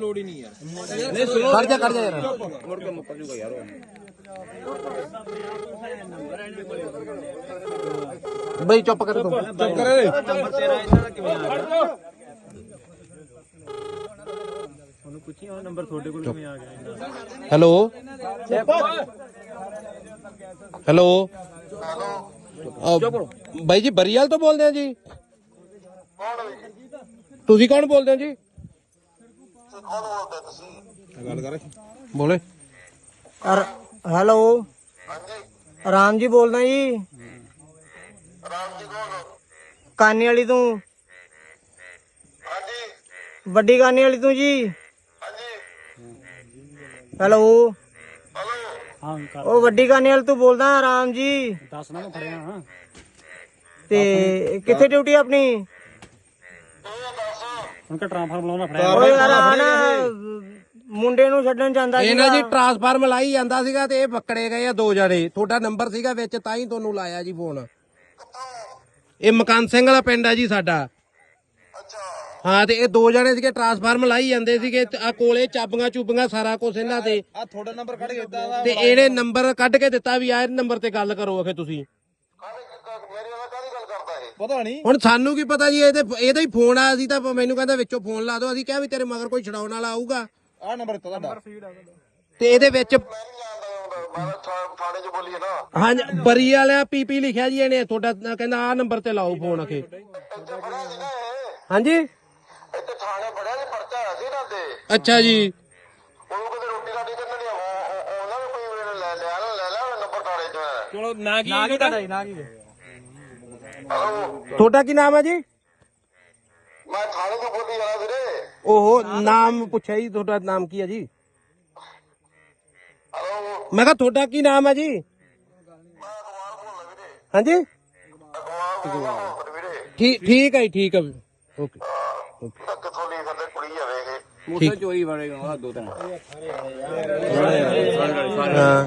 ਲੋੜ ਹੀ ਨਹੀਂ ਯਾਰ। ਖੜ ਜਾ ਖੜ ਜਾ ਯਾਰ। ਮੁੜ ਕੇ ਮੁੱਕਰ ਜੂਗਾ ਯਾਰ ਬਈ ਚੁੱਪ ਕਰ ਤੂੰ। ਚੁੱਪ ਕਰ। ਰੇ ਨੰਬਰ ਤੇਰਾ ਇਹਨਾਂ ਦਾ ਕਿਵੇਂ ਆ ਗਿਆ? ਉਹਨੂੰ ਪੁੱਛੀ ਉਹ ਨੰਬਰ ਤੁਹਾਡੇ ਕੋਲ ਕਿਵੇਂ ਆ ਗਿਆ ਹੈਲੋ? ਹੈਲੋ? ਅਹ, ਬਾਈ ਜੀ ਬਰੀਵਾਲ ਤੋਂ ਬੋਲਦੇ ਆ ਜੀ? ਤੁਸੀਂ ਕੌਣ ਬੋਲਦੇ ਹੋ ਜੀ? ਗੱਲ ਕਰ ਬੋਲੇ। ਅਰ- ਹੈਲੋ। ਰਾਮ ਜੀ ਬੋਲਦਾ ਜੀ। ਕਾਨੀ ਵਾਲੀ ਤੋਂ। ਵੱਡੀ ਕਾਨੀ ਵਾਲੀ ਤੋਂ ਜੀ। ਹੈਲੋ। ਹਾਂ ਉਹ ਵੱਡੀ ਕਾਨੀ ਵਾਲੀ ਤੋਂ ਬੋਲਦਾ ਰਾਮ ਜੀ। ਦੱਸ ਨਾ ਮੈਂ ਫੜਿਆ ਹਾਂ। ਤੇ ਕਿੱਥੇ ਡਿਊਟੀ ਆਪਣੀ? ਹੁਣ ਕਿ ਟ੍ਰਾਂਸਫਾਰਮ ਲਾਉਣਾ ਫੜਿਆ ਓਏ ਯਾਰ ਆ ਨਾ ਮੁੰਡੇ ਨੂੰ ਛੱਡਣ ਜਾਂਦਾ ਇਹ ਨਾ ਸੀਗਾ। ਜੀ ਟਰਾਂਸਫਾਰਮ ਲਾਈ ਜਾਂਦਾ ਸੀਗਾ ਤੇ ਇਹ ਪਕੜੇ ਗਏ ਆ ਦੋ ਜਣੇ। ਤੁਹਾਡਾ ਨੰਬਰ ਸੀਗਾ ਵਿੱਚ ਤਾਂ ਹੀ ਤੁਹਾਨੂੰ ਲਾਇਆ ਜੀ ਫੋਨ ਇਹ ਮਕਾਨ ਸਿੰਘ ਵਾਲਾ ਪਿੰਡ ਆ ਜੀ ਸਾਡਾ। ਹਾਂ ਤੇ ਇਹ ਦੋ ਜਣੇ ਸੀਗੇ ਟਰਾਂਸਫਾਰਮ ਲਾਈ ਜਾਂਦੇ ਸੀਗੇ। ਆ ਕੋਲੇ ਚਾਬੀਆਂ ਚੂਬੀਆਂ ਸਾਰਾ ਕੁਝ ਇਹਨਾਂ ਦੇ। ਆ ਤੁਹਾਡਾ ਨੰਬਰ ਕੱਢ ਕੇ ਦਿੱਤਾ ਤੇ ਇਹਨੇ ਨੰਬਰ ਕੱਢ ਕੇ ਦਿੱਤਾ ਵੀ ਆ ਇਹ ਨੰਬਰ ਤੇ ਗੱਲ ਕਰੋ ਆਖੇ ਤੁਸੀਂ। ਪਤਾ ਨਹੀਂ। ਹੁਣ ਸਾਨੂੰ ਕੀ ਪਤਾ ਜੀ ਇਹਦੇ ਇਹਦਾ ਹੀ ਫੋਨ ਆਇਆ ਸੀ ਤਾਂ ਮੈਨੂੰ ਕਹਿੰਦਾ ਵਿੱਚੋਂ ਫੋਨ ਲਾ ਦਿਓ। ਅਸੀਂ ਕਿਹਾ ਵੀ ਤੇਰੇ ਮਗਰ ਕੋਈ ਛਡਾਉਣ ਵਾਲਾ ਆਊਗਾ। ਆ ਨੰਬਰ ਤੁਹਾਡਾ। ਤੇ ਇਹਦੇ ਵਿੱਚ ਹਾਂਜੀ ਬਰੀ ਵਾਲਿਆ ਪੀਪੀ ਲਿਖਿਆ ਜੀ ਇਹਨੇ ਤੁਹਾਡਾ ਕਹਿੰਦਾ ਆ ਨੰਬਰ ਤੇ ਲਾਓ ਫੋਨ ਅਖੇ। ਹਾਂਜੀ? ਇੱਥੇ ਥਾਣੇ ਫੜਿਆ ਸੀ ਪਰਚਾ ਆਇਆ ਸੀ ਇਹਨਾਂ ਤੇ ਅੱਛਾ ਜੀ। ਉਹਨੂੰ ਕਿਤੇ ਰੋਟੀ ਰਾਟੀ ਕਰਨੀ ਨਹੀਂ ਉਹਨਾਂ ਨੇ ਕੋਈ ਵੇਲੇ ਲੈ ਲਿਆ ਨਾ ਲੈ ਲਿਆ ਨੰਬਰ ਥਾਣੇ ਚ। ਚਲੋ ਨਾ ਕੀ ਨਾ ਕੀ ਨਾ ਕੀ ਤੁਹਾਡਾ ਕੀ ਨਾਮ ਹੈ ਜੀ ਮੈਂ ਥਾਣੇ ਤੋਂ ਬੋਲੀ ਜਾਣਾ ਵੀਰੇ ਓਹੋ ਨਾਮ ਪੁੱਛਿਆ ਜੀ ਤੁਹਾਡਾ ਨਾਮ ਕੀ ਹੈ ਜੀ ਹਲੋ ਮੈਂ ਕਿਹਾ ਤੁਹਾਡਾ ਕੀ ਨਾਮ ਹੈ ਜੀ ਹਾਂਜੀ ਵੀਰੇ ਠੀਕ ਠੀਕ ਹੈ ਜੀ, ਠੀਕ ਹੈ ਓਕੇ ਕਿੱਥੋਂ ਲਈ ਫਿਰਦੇ ਕੁੜੀ ਆ ਵੇਖ ਮੋਟਰ ਚੋਰੀ ਵਾਲੇ ਦੋ ਤਿੰਨ ਹਾਂ